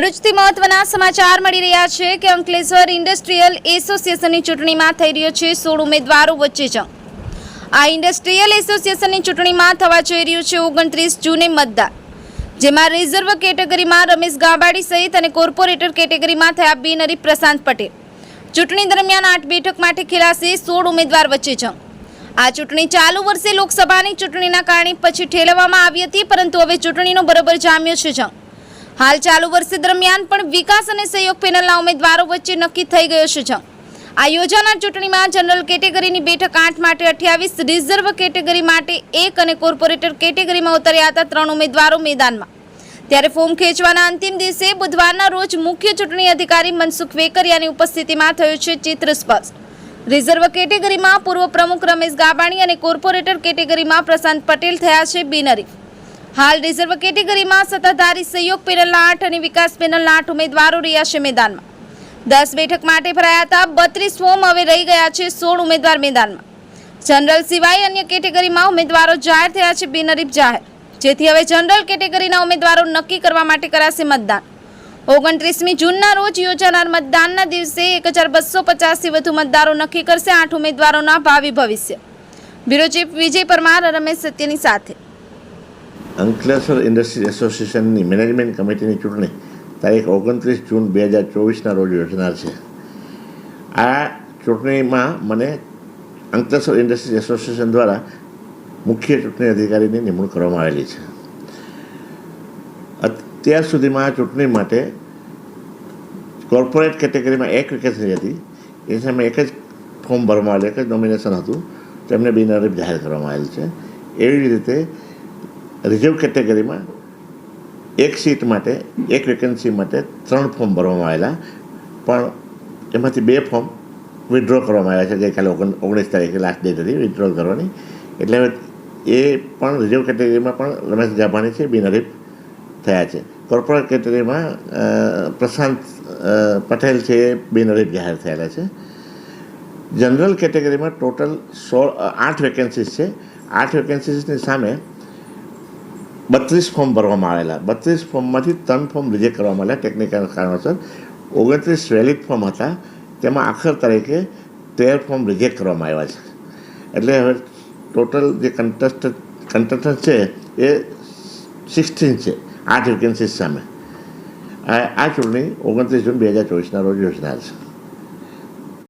ભરૂચથી મહત્વના સમાચાર મળી રહ્યા છે કે અંકલેશ્વર ઇન્ડસ્ટ્રીયલ એસોસિએશનની ચૂંટણીમાં થઈ રહ્યો છે સોળ ઉમેદવારો વચ્ચે જંગ. આ ઇન્ડસ્ટ્રીયલ એસોસિએશનની ચૂંટણીમાં થવા જઈ રહ્યું છે ઓગણત્રીસ જૂને મતદાન. જેમાં રિઝર્વ કેટેગરીમાં રમેશ ગાબાડી સહિત અને કોર્પોરેટર કેટેગરીમાં થયા બિનરી પ્રશાંત પટેલ. ચૂંટણી દરમિયાન આઠ બેઠક માટે ખેલાશે સોળ ઉમેદવાર વચ્ચે જંગ. આ ચૂંટણી ચાલુ વર્ષે લોકસભાની ચૂંટણીના કારણે પછી ઠેલવવામાં આવી હતી, પરંતુ હવે ચૂંટણીનો બરોબર જામ્યો છે જંગ. હાલ ચાલુ વર્ષે દરમિયાન પણ વિકાસ અને સહયોગ પેનલના ઉમેદવારો વચ્ચે નક્કી થઈ ગયો છે આ યોજાનાર ચૂંટણીમાં જનરલ કેટેગરીની બેઠક આઠ માટે અઠ્યાવીસ, રિઝર્વ કેટેગરી માટે એક અને કોર્પોરેટર કેટેગરીમાં ઉતર્યા હતા ત્રણ ઉમેદવારો મેદાનમાં. ત્યારે ફોર્મ ખેંચવાના અંતિમ દિવસે બુધવારના રોજ મુખ્ય ચૂંટણી અધિકારી મનસુખ વેકરિયાની ઉપસ્થિતિમાં થયું છે ચિત્ર સ્પષ્ટ. રિઝર્વ કેટેગરીમાં પૂર્વ પ્રમુખ રમેશ ગાબાણી અને કોર્પોરેટર કેટેગરીમાં પ્રશાંત પટેલ થયા છે બિનહરીફ. હાલ રિઝર્વ કેટેગરીમાં સત્તાધારી સહયોગ પેનલના આઠ અને વિકાસ પેનલના આઠ ઉમેદવારો રહ્યા છે મેદાનમાં. દસ બેઠક માટે ભરાયા હતા બત્રીસ ફોર્મ હવે રહી ગયા છે સોળ ઉમેદવાર મેદાનમાં. જનરલ સિવાય અન્ય કેટેગરીમાં ઉમેદવારો જાહેર થયા છે બિનરીફ જાહેર. જેથી હવે જનરલ કેટેગરીના ઉમેદવારો નક્કી કરવા માટે કરાશે મતદાન. ઓગણત્રીસમી જૂનના રોજ યોજાનાર મતદાનના દિવસે એક હજાર બસો પચાસથી વધુ મતદારો નક્કી કરશે આઠ ઉમેદવારોના ભાવિ ભવિષ્ય. બ્યુરો ચીફ વિજય પરમાર રમેશ સત્યની સાથે. અંકલેશ્વર ઇન્ડસ્ટ્રી એસોસિએશનની મેનેજમેન્ટ કમિટીની ચૂંટણી તારીખ ઓગણત્રીસ જૂન બે હજાર ચોવીસના રોજ યોજનાર છે. આ ચૂંટણીમાં મને અંકલેશ્વર ઇન્ડસ્ટ્રીઝ એસોસિએશન દ્વારા મુખ્ય ચૂંટણી અધિકારીની નિમણૂક કરવામાં આવેલી છે. અત્યાર સુધીમાં આ ચૂંટણી માટે કોર્પોરેટ કેટેગરીમાં એક વેકેન્સી હતી. એ સામે એક જ ફોર્મ ભરવામાં આવેલું, એક જ નોમિનેશન હતું. તેમને બિનહરીફ જાહેર કરવામાં આવેલ છે. એવી જ રીતે રિઝર્વ કેટેગરીમાં એક સીટ માટે, એક વેકેન્સી માટે ત્રણ ફોર્મ ભરવામાં આવેલા. પણ એમાંથી બે ફોર્મ વિડ્રો કરવામાં આવ્યા છે. ગઈકાલે ઓગણ ઓગણીસ તારીખે લાસ્ટ ડેટ હતી વિડ્રો કરવાની. એટલે એ પણ રિઝર્વ કેટેગરીમાં પણ રમેશ ગાભાણી છે બિનહરીફ થયા છે. કોર્પોરેટ કેટેગરીમાં પ્રશાંત પટેલ છે એ બિનહરીફ જાહેર થયેલા છે. જનરલ કેટેગરીમાં ટોટલ સોળ આઠ વેકેન્સીસ છે. આઠ વેકેન્સીસની સામે બત્રીસ ફોર્મ ભરવામાં આવેલા બત્રીસ ફોર્મમાંથી ત્રણ ફોર્મ રિજેક્ટ કરવામાં આવેલા ટેકનિકલ કારણોસર ઓગણત્રીસ વેલિડ ફોર્મ હતા તેમાં આખર તારીખે તેર ફોર્મ રિજેક્ટ કરવામાં આવ્યા છે એટલે હવે ટોટલ જે કન્ટેસ્ટ કન્ટેસ્ટન્ટ છે, એ સિક્સટીન છે, આઠ વેકેન્સીસ સામે. આ ચૂંટણી ઓગણત્રીસ જૂન બે હજાર ચોવીસના રોજ યોજનાર છે.